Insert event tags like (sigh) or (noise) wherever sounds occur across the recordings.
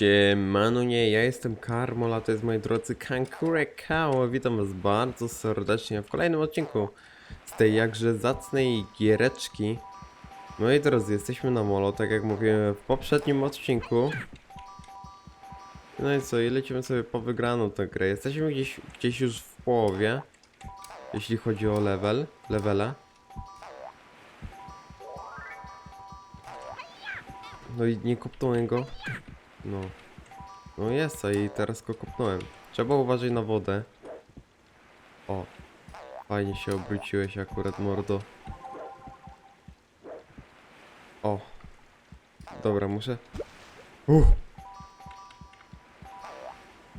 Siemano, nie, ja jestem Karmol, a to jest moi drodzy Kankurekao. Witam was bardzo serdecznie w kolejnym odcinku z tej jakże zacnej giereczki. Moi drodzy, jesteśmy na molo, tak jak mówiłem w poprzednim odcinku. No i co, i lecimy sobie po wygraną tę grę. Jesteśmy gdzieś, gdzieś już w połowie, jeśli chodzi o level, levele. No i nie kopnąłem go. No. No jest, a i teraz go kopnąłem. Trzeba uważać na wodę. O. Fajnie się obróciłeś akurat, mordo. O. Dobra, muszę... Uff.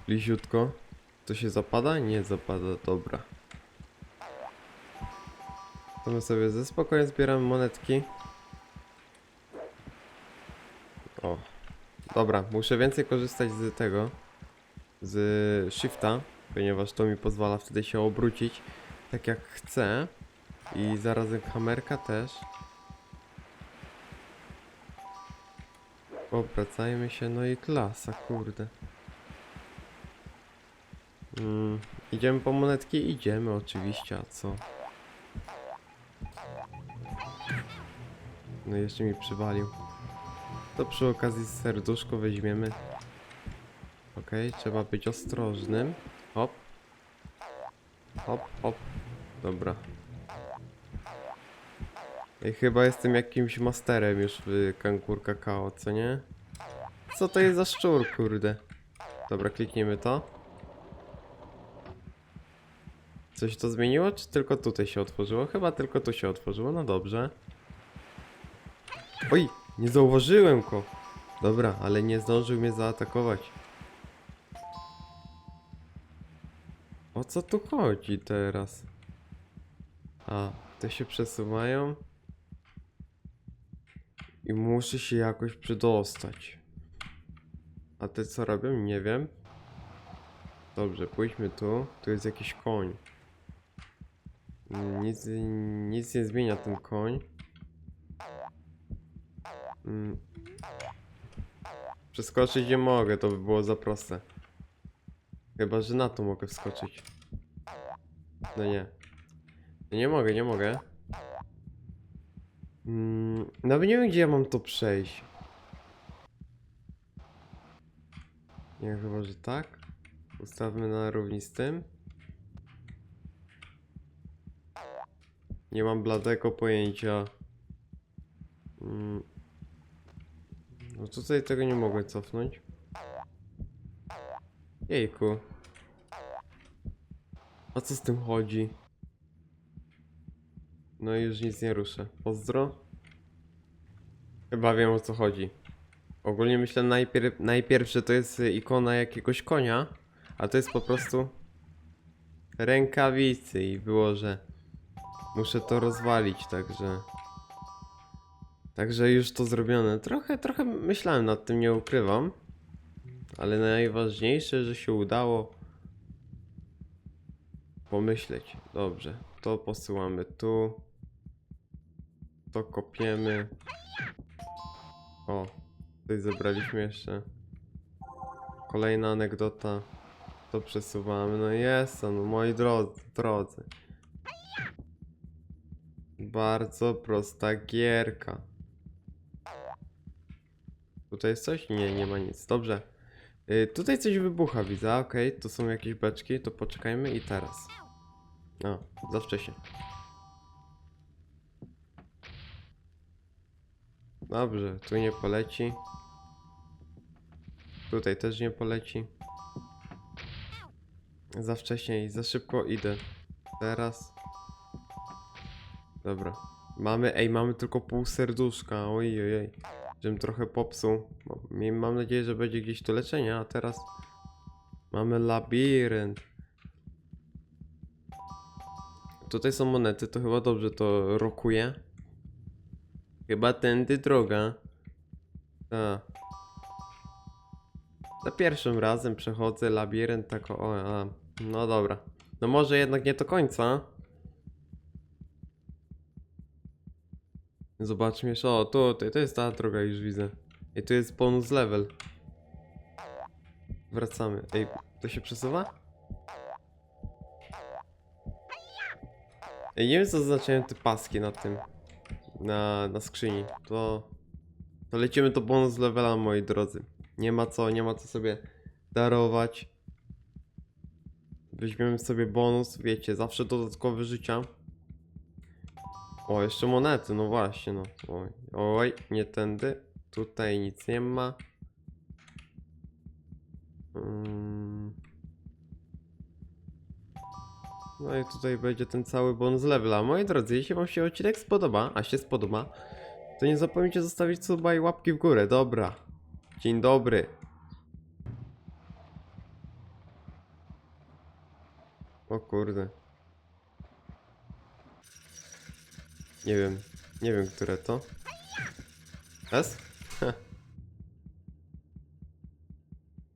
Bliziutko. To się zapada? Nie zapada, dobra. To my sobie ze spokojem zbieramy monetki. Dobra, muszę więcej korzystać z tego. Z shifta, ponieważ to mi pozwala wtedy się obrócić tak jak chcę. I zarazem kamerka też. Obracajmy się, no i klasa, kurde. Mm, idziemy po monetki? Idziemy oczywiście, a co? No jeszcze mi przywalił. To przy okazji serduszko weźmiemy. Okej, trzeba być ostrożnym. Hop. Hop, hop. Dobra. I chyba jestem jakimś masterem już w kankur kakao, co nie? Co to jest za szczur, kurde? Dobra, klikniemy to. Coś to zmieniło, czy tylko tutaj się otworzyło? Chyba tylko tu się otworzyło, no dobrze. Oj, nie zauważyłem go. Dobra, ale nie zdążył mnie zaatakować. O co tu chodzi teraz? A, te się przesuwają. I muszę się jakoś przedostać. A te co robią? Nie wiem. Dobrze, pójdźmy tu. Tu jest jakiś koń. Nic, nic nie zmienia ten koń. Mm. Przeskoczyć nie mogę, to by było za proste. Chyba, że na to mogę wskoczyć. No nie. No nie mogę, nie mogę. Mm, nawet nie wiem, gdzie ja mam to przejść. Nie, chyba, że tak. Ustawmy na równi z tym. Nie mam bladego pojęcia. Mm. No tutaj tego nie mogę cofnąć. Jejku. A co z tym chodzi? No i już nic nie ruszę. Pozdro. Chyba wiem o co chodzi. Ogólnie myślę najpierw, najpierw, że to jest ikona jakiegoś konia, a to jest po prostu rękawicy i było, że muszę to rozwalić, także... Także już to zrobione. Trochę, trochę myślałem nad tym, nie ukrywam. Ale najważniejsze, że się udało pomyśleć. Dobrze, to posyłamy tu. To kopiemy. O, tutaj zebraliśmy jeszcze. Kolejna anegdota. To przesuwamy. No jest on, moi drodzy, drodzy. Bardzo prosta gierka. Tutaj jest coś? Nie, nie ma nic. Dobrze. Y, tutaj coś wybucha, widzę. Okej, tu są jakieś beczki, to poczekajmy i teraz. O, za wcześnie. Dobrze, tu nie poleci. Tutaj też nie poleci. Za wcześnie i za szybko idę. Teraz. Dobra. Mamy, ej, mamy tylko pół serduszka. Oj, oj, oj. Żebym trochę popsuł. Mam- Mam nadzieję, że będzie gdzieś tu leczenie, a teraz mamy labirynt. Tutaj są monety, to chyba dobrze to rokuje. Chyba tędy droga. A. Za pierwszym razem przechodzę labirynt tak o, a. No dobra. No może jednak nie do końca. Zobaczmy jeszcze, o tutaj, to jest ta droga już widzę. I tu jest bonus level. Wracamy. Ej, to się przesuwa? Ej, nie wiem co oznaczają te paski na tym. Na, na skrzyni. To... To lecimy do bonus levela, moi drodzy. Nie ma co, nie ma co sobie darować. Weźmiemy sobie bonus, wiecie, zawsze dodatkowe życia. O, jeszcze monety, no właśnie, no. Oj, oj, nie tędy. Tutaj nic nie ma. Mm. No i tutaj będzie ten cały bonus levela. Moi drodzy, jeśli wam się odcinek spodoba, a się spodoba, to nie zapomnijcie zostawić suba i łapki w górę. Dobra. Dzień dobry. O kurde. Nie wiem. Nie wiem, które to. S? (laughs)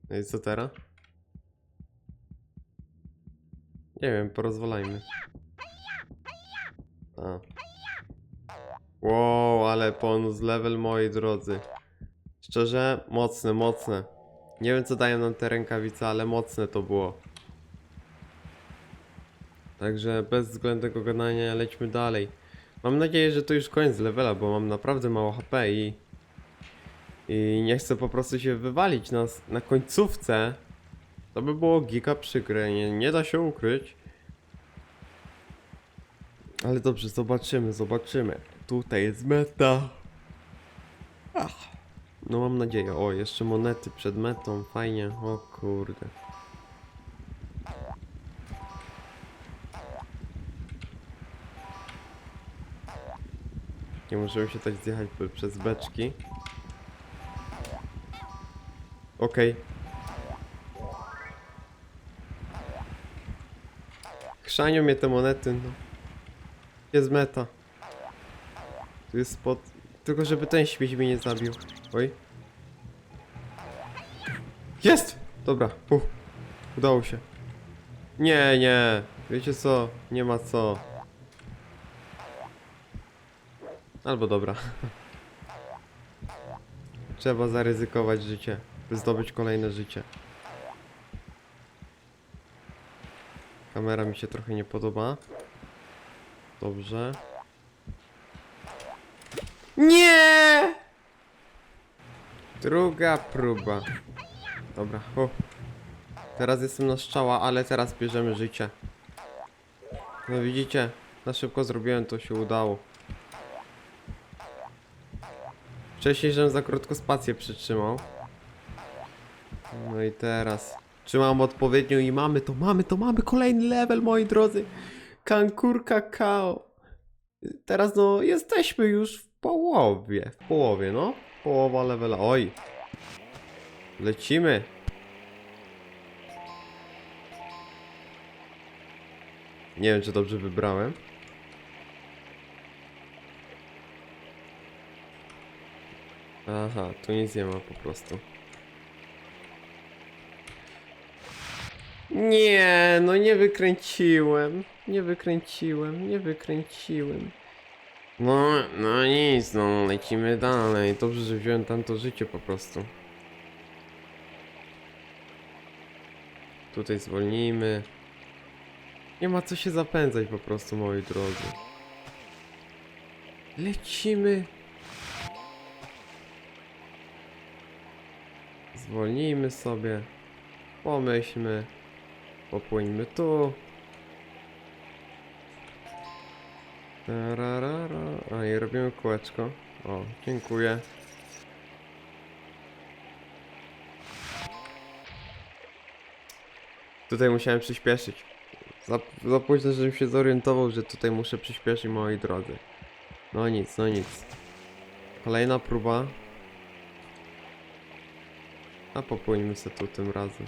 No i co teraz? Nie wiem, porozwalajmy. A. Wow, ale bonus level, moi drodzy. Szczerze, mocne, mocne. Nie wiem, co dają nam te rękawice, ale mocne to było. Także bez względnego gadania lećmy dalej. Mam nadzieję, że to już koniec levela, bo mam naprawdę mało HP i... I nie chcę po prostu się wywalić na, na końcówce. To by było giga przykre, nie, nie da się ukryć. Ale dobrze, zobaczymy, zobaczymy. Tutaj jest meta. Ach. No mam nadzieję. O, jeszcze monety przed metą, fajnie. O kurde. Nie możemy się tak zjechać przez beczki. Okej. Chrzanią mnie te monety, no. Jest meta. Tu jest spot. Tylko żeby ten śmieć mnie nie zabił. Oj. Jest! Dobra, Uff. Udało się. Nie, nie. Wiecie co? Nie ma co. Albo dobra. Trzeba zaryzykować życie, by zdobyć kolejne życie. Kamera mi się trochę nie podoba. Dobrze. Nie! Druga próba. Dobra, o. Teraz jestem na strzała, ale teraz bierzemy życie. No widzicie, na szybko zrobiłem, to się udało. Wcześniej, żebym za krótko spację przytrzymał. No i teraz. Trzymam odpowiednio i mamy to, mamy to, mamy kolejny level, moi drodzy. Kankur kakao. Teraz no, jesteśmy już w połowie. W połowie, no. Połowa levela. Oj. Lecimy. Nie wiem, czy dobrze wybrałem. Aha, tu nic nie ma po prostu. Nie, no nie wykręciłem. Nie wykręciłem, nie wykręciłem. No, no nic, no lecimy dalej. Dobrze, że wziąłem tamto życie po prostu. Tutaj zwolnijmy. Nie ma co się zapędzać po prostu, moi drodzy. Lecimy. Zwolnijmy sobie. Pomyślmy. Popłyńmy tu. Tararara. A i robimy kółeczko. O, dziękuję. Tutaj musiałem przyspieszyć. Za, za późno, żebym się zorientował, że tutaj muszę przyspieszyć, moi drodzy. No nic, no nic. Kolejna próba. A popłyńmy se tu tym razem.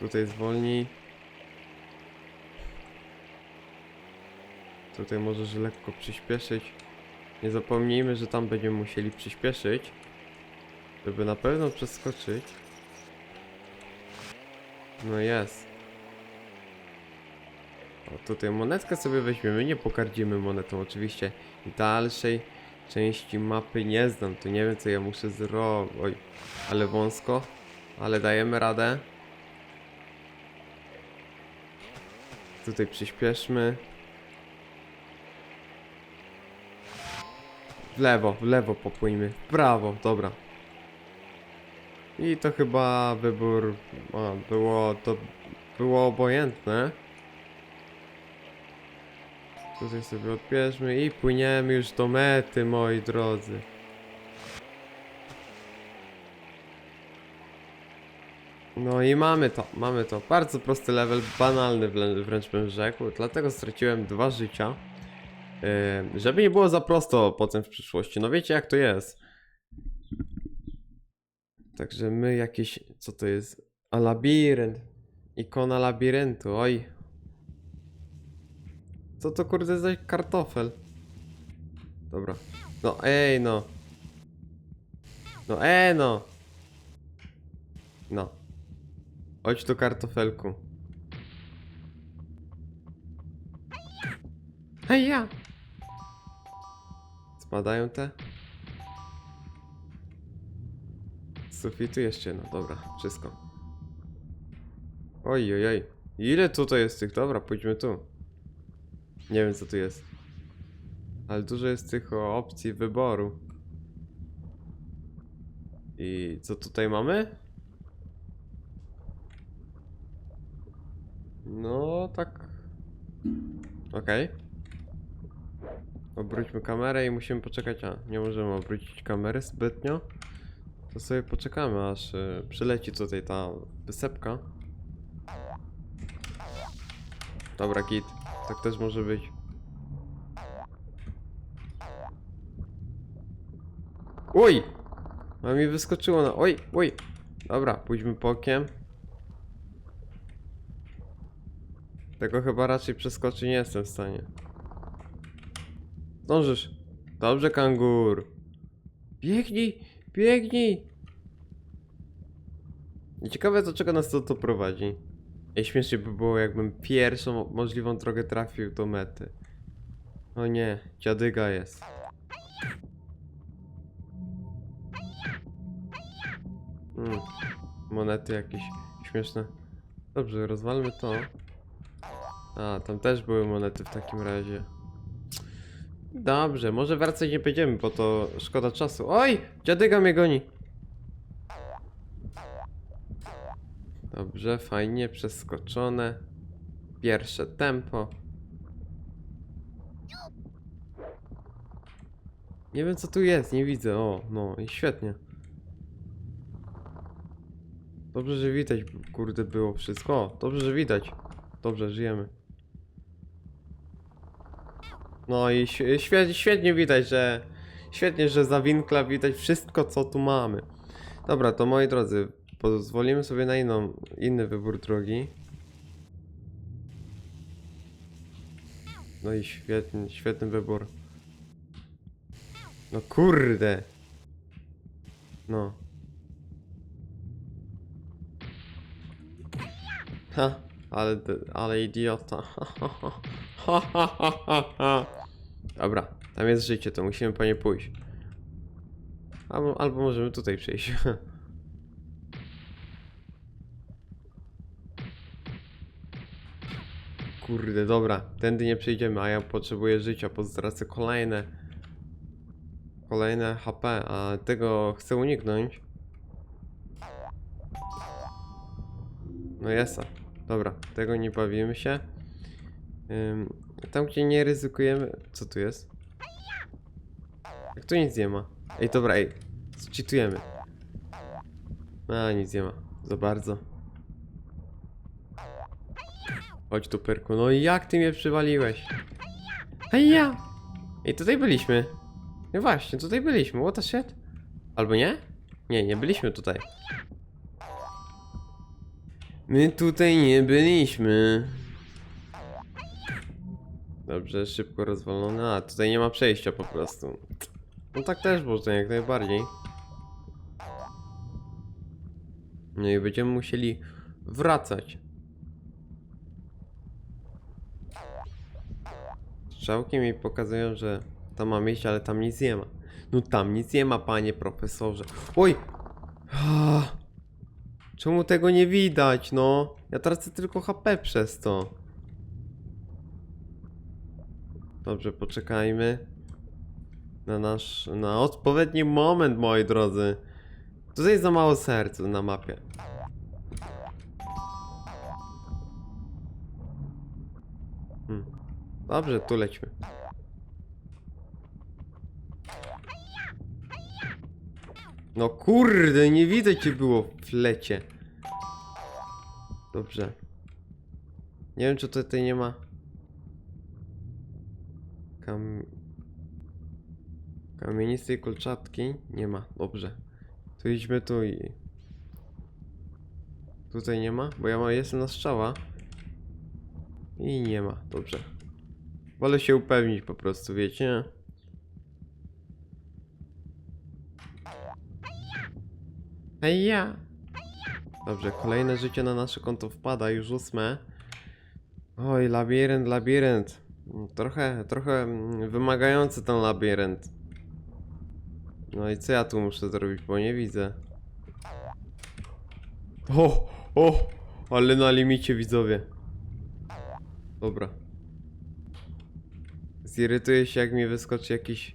Tutaj zwolnij. Tutaj możesz lekko przyspieszyć. Nie zapomnijmy, że tam będziemy musieli przyspieszyć. Żeby na pewno przeskoczyć. No jest. O, tutaj monetkę sobie weźmiemy, nie pokardzimy monetą oczywiście dalszej części mapy nie znam, to nie wiem co ja muszę zrobić. Ale wąsko, ale dajemy radę. Tutaj przyspieszmy. W lewo, w lewo popłyjmy. Prawo, dobra. I to chyba wybór było to było obojętne. Tutaj sobie odbierzmy i płyniemy już do mety, moi drodzy. No i mamy to, mamy to. Bardzo prosty level, banalny wrę- wręcz bym rzekł, dlatego straciłem dwa życia. Yy, żeby nie było za prosto potem w przyszłości. No wiecie jak to jest. Także my jakieś, co to jest? A labirynt. Ikona labiryntu, oj. Co to kurde za kartofel? Dobra. No ej no. No ej no. No. Chodź tu kartofelku. Hej ja. Spadają te? Z sufitu jeszcze no, dobra, wszystko. Oj, oj, oj. Ile tutaj jest tych? Dobra, pójdźmy tu. Nie wiem co tu jest. Ale dużo jest tych opcji wyboru. I co tutaj mamy? No, tak. Okej. Obróćmy kamerę i musimy poczekać. A, nie możemy obrócić kamery zbytnio. To sobie poczekamy, aż y, przyleci tutaj ta wysepka. Dobra, git. Tak też może być. Oj! A mi wyskoczyło na... Oj, oj! Dobra, pójdźmy bokiem. Tego chyba raczej przeskoczyć nie jestem w stanie. Dążysz. Dobrze, kangur. Biegnij, biegnij. Ciekawe do czego nas to, to prowadzi. I śmiesznie by było jakbym pierwszą możliwą drogę trafił do mety. O nie, dziadyga jest. Mm, monety jakieś śmieszne. Dobrze, rozwalmy to. A, tam też były monety w takim razie. Dobrze, może wracać nie będziemy, bo to szkoda czasu. Oj! Dziadyga mnie goni! Dobrze, fajnie, przeskoczone. Pierwsze tempo. Nie wiem co tu jest, nie widzę. O, no i świetnie. Dobrze, że widać, kurde, było wszystko. O, dobrze, że widać. Dobrze, żyjemy. No i świe- świe- świetnie widać, że... Świetnie, że za winkla widać wszystko, co tu mamy. Dobra, to moi drodzy, pozwolimy sobie na inną, inny wybór drogi. No i świetny, świetny wybór. No kurde. No. Ha, ale, ale idiota. (laughs) Dobra, tam jest życie, to musimy po nie pójść. Albo, albo możemy tutaj przejść. (laughs) Kurde, dobra, tędy nie przejdziemy, a ja potrzebuję życia, bo stracę kolejne kolejne HP, a tego chcę uniknąć. No jest. Dobra, tego nie bawimy się. Tam gdzie nie ryzykujemy. Co tu jest? Jak tu nic nie ma. Ej, dobra, ej. Cheatujemy. A, nic nie ma. Za bardzo. Chodź tu, Perku. No i jak ty mnie przywaliłeś? Hej ja! Ej, tutaj byliśmy. No właśnie, tutaj byliśmy. What the shit? Albo nie? Nie, nie byliśmy tutaj. My tutaj nie byliśmy. Dobrze, szybko rozwalone. A, tutaj nie ma przejścia po prostu. No tak też można, jak najbardziej. No i będziemy musieli wracać. Strzałki mi pokazują, że Tam mam iść, ale tam nic nie ma. No tam nic nie ma, panie profesorze. Oj! Ah. Czemu tego nie widać, no? Ja tracę tylko HP przez to. Dobrze, poczekajmy na nasz, na odpowiedni moment, moi drodzy. Tutaj jest za mało serc na mapie. Dobrze, tu lećmy. No kurde, nie widzę cię było w lecie. Dobrze. Nie wiem, czy tutaj nie ma... Kam... Kamienistej kolczatki? Nie ma, dobrze. To idźmy tu i... Tutaj nie ma? Bo ja ma, jestem na strzała. I nie ma, dobrze. Wolę się upewnić po prostu, wiecie? Hej ja! Dobrze, kolejne życie na nasze konto wpada, już ósme. Oj, labirynt, labirynt. Trochę, trochę wymagający ten labirynt. No i co ja tu muszę zrobić, bo nie widzę. O, o, ale na limicie widzowie. Dobra. Zirytuję się jak mi wyskoczy jakiś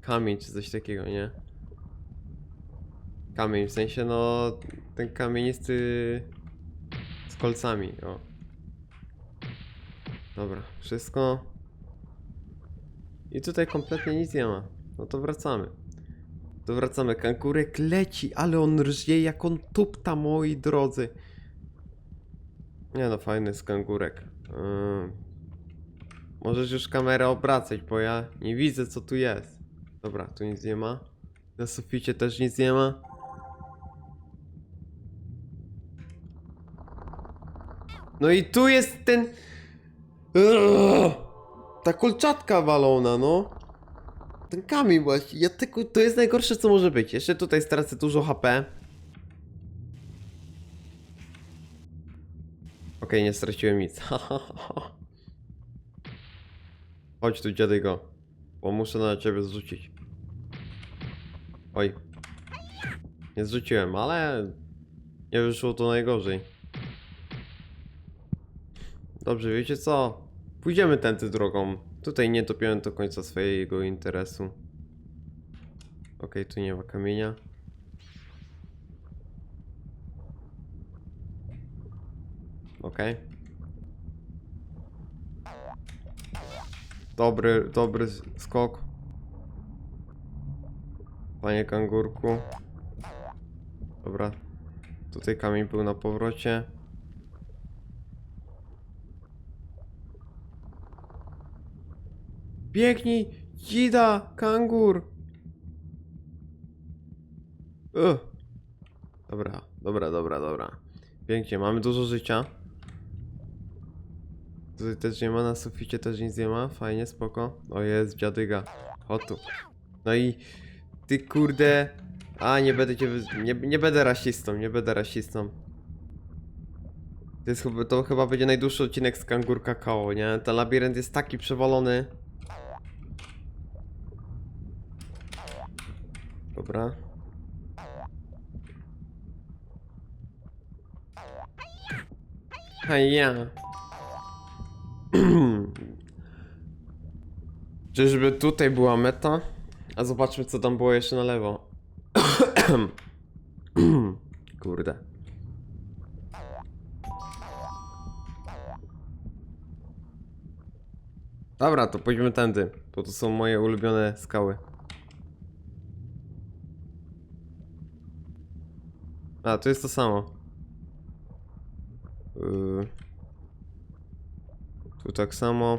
kamień czy coś takiego, nie? Kamień, w sensie no ten kamienisty z kolcami, o. Dobra, wszystko. I tutaj kompletnie nic nie ma. No to wracamy. To wracamy. Kankurek leci, ale on rżnie jak on tupta, moi drodzy. Nie no, fajny jest kangurek. Ym. Możesz już kamerę obracać, bo ja nie widzę co tu jest. Dobra, tu nic nie ma. Na suficie też nic nie ma. No i tu jest ten... Ta kolczatka walona, no. Ten kamień właśnie. Ja tylko... To jest najgorsze co może być. Jeszcze tutaj stracę dużo HP. Okej, nie straciłem nic. (laughs) Chodź tu, dziadygo. Bo muszę na ciebie zrzucić. Oj. Nie zrzuciłem, ale... Nie wyszło to najgorzej. Dobrze, wiecie co? Pójdziemy tędy drogą. Tutaj nie topiłem do końca swojego interesu. Okej, tu nie ma kamienia. Okej. Dobry, dobry skok. Panie kangurku. Dobra. Tutaj kamień był na powrocie. Biegnij! Dzida! Kangur! Ugh. Dobra, dobra, dobra, dobra. Pięknie, mamy dużo życia. Tutaj też nie ma, na suficie też nic nie ma. Fajnie, spoko. O jest, dziadyga. Chodź tu. No i ty kurde... A, nie będę cię... Nie, nie będę rasistą, nie będę rasistą. To, jest, to chyba będzie najdłuższy odcinek z Kangur Kakao, nie? Ten labirynt jest taki przewalony. Dobra. A ja. Czyżby tutaj była meta? A zobaczmy co tam było jeszcze na lewo. (coughs) Kurde. Dobra, to pójdźmy tędy, bo to są moje ulubione skały. A, to jest to samo. Yy. Tu tak samo.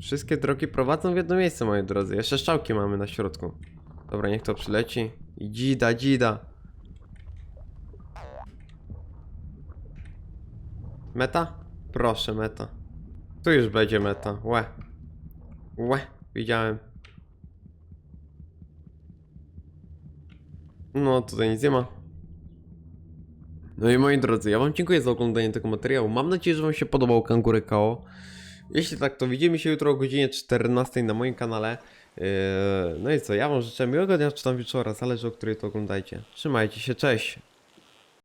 Wszystkie drogi prowadzą w jedno miejsce, moi drodzy. Jeszcze szczałki mamy na środku. Dobra, niech to przyleci. I dzida, dzida. Meta? Proszę, meta. Tu już będzie meta. Łe. Łe. Widziałem. No, tutaj nic nie ma. No i moi drodzy, ja wam dziękuję za oglądanie tego materiału. Mam nadzieję, że wam się podobał Kangurę KO. Jeśli tak, to widzimy się jutro o godzinie 14 na moim kanale. Yy, No i co, ja wam życzę miłego dnia czy tam wieczora, zależy o której to oglądajcie. Trzymajcie się, cześć!